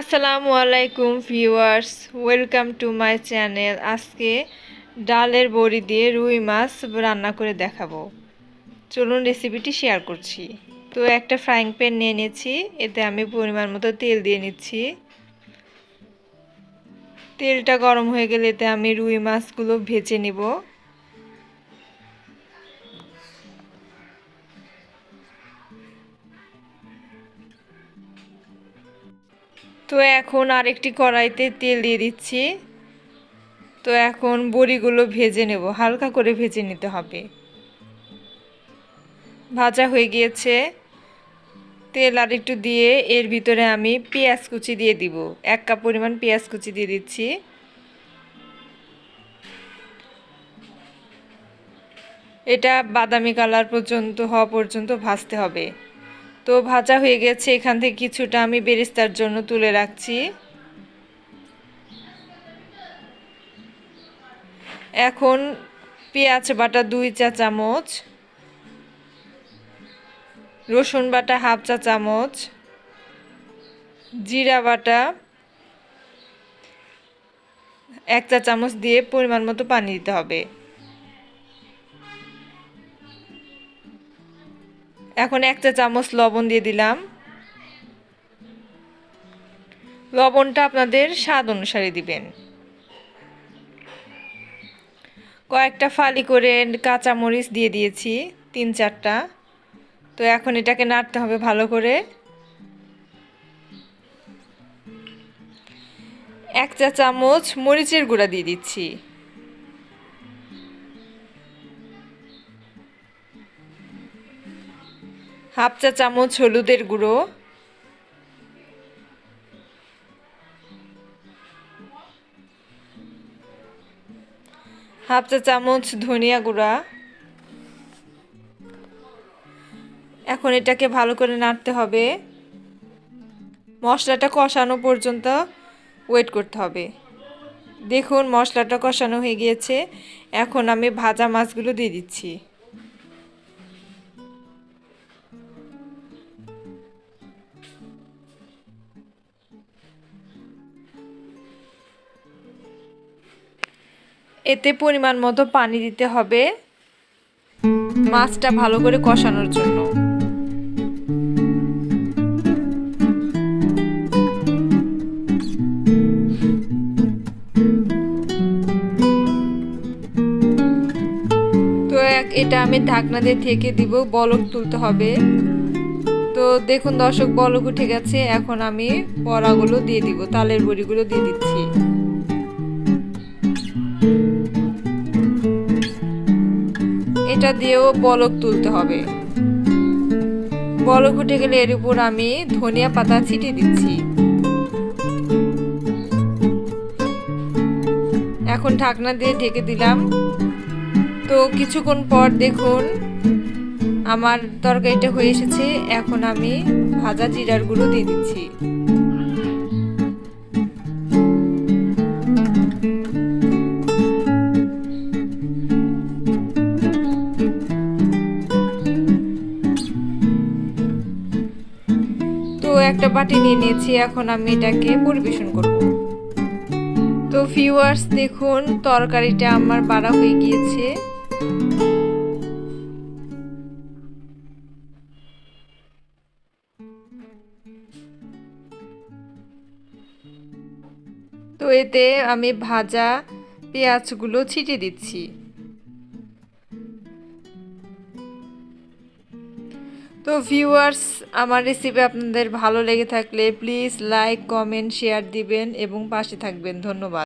আসসালামু আলাইকুম viewers, welcome to my channel. আজকে ডালের বড়ি দিয়ে রুই মাছ রান্না করে দেখাবো। চলুন রেসিপিটি শেয়ার করছি। তো একটা ফ্রাইং প্যান নিয়ে নিয়েছি, এতে আমি পরিমাণ মতো তেল দিয়ে নিচ্ছি। তেলটা গরম হয়ে গেলে এতে আমি রুই মাছগুলো ভেজে নিব। তো এখন আরেকটি কড়াইতে তেল দিয়ে দিচ্ছি। তো এখন বড়িগুলো ভেজে নেব, হালকা করে ভেজে নিতে হবে। ভাজা হয়ে গিয়েছে। তেল আর একটু দিয়ে এর ভিতরে আমি পেঁয়াজ কুচি দিয়ে দিব। এক কাপ পরিমাণ পেঁয়াজ কুচি দিয়ে দিচ্ছি। এটা বাদামি কালার পর্যন্ত হওয়া পর্যন্ত ভাজতে হবে। তো ভাজা হয়ে গেছে, এখান থেকে কিছুটা আমি বেরেস্তার জন্য তুলে রাখছি। এখন পেঁয়াজ বাটা দুই চা চামচ, রসুন বাটা হাফ চা চামচ, জিরা বাটা এক চা চামচ দিয়ে পরিমাণ মতো পানি দিতে হবে। এখন এক চা চামচ লবণ দিয়ে দিলাম। লবণটা আপনাদের স্বাদ অনুসারে দিবেন। কয়েকটা ফালি করে কাঁচামরিচ দিয়ে দিয়েছি, তিন চারটা। তো এখন এটাকে নাড়তে হবে ভালো করে। এক চা চামচ মরিচের গুঁড়া দিয়ে দিচ্ছি। হাফ চা চামচ হলুদের গুঁড়ো। হাফ চা চামচ ধনিয়া গুঁড়া। এখন এটাকে ভালো করে নাড়তে হবে। মশলাটা কষানো পর্যন্ত ওয়েট করতে হবে। দেখুন মশলাটা কষানো হয়ে গিয়েছে। এখন আমি ভাজা মাছগুলো দিয়ে দিচ্ছি। এতে পরিমাণ মতো পানি দিতে হবে মাছটা ভালো করে কষানোর জন্য। তো এটা আমি ঢাকনা দিয়ে থেকে দিব, বলক তুলতে হবে। তো দেখুন দর্শক, বলক উঠে গেছে। এখন আমি বড়াগুলো দিয়ে দিব, তালের বড়িগুলো দিয়ে দিচ্ছি। এটা দিয়েও বলক তুলতে হবে। বলক উঠে গেলে এর উপর আমি ধনিয়া পাতা ছিটিয়ে দিচ্ছি। এখন ঢাকনা দিয়ে ঢেকে দিলাম। তো কিছুক্ষণ পর দেখুন, আমার তরকারিটা হয়ে এসেছে। এখন আমি ভাজা জিরার গুঁড়ো দিয়ে দিচ্ছি। একটা বাটি নিয়ে নিয়েছি, এখন আমি এটাকে পরিবেশন করব। তো ভিউয়ার্স দেখুন, তরকারিটা আমার বাড়া হয়ে গিয়েছে। তো এতে আমি ভাজা পেঁয়াজগুলো ছিটিয়ে দিচ্ছি। তো ভিউয়ার্স আমার রেসিপি আপনাদের ভালো লেগে থাকলে প্লিজ লাইক কমেন্ট শেয়ার দিবেন এবং পাশে থাকবেন। ধন্যবাদ।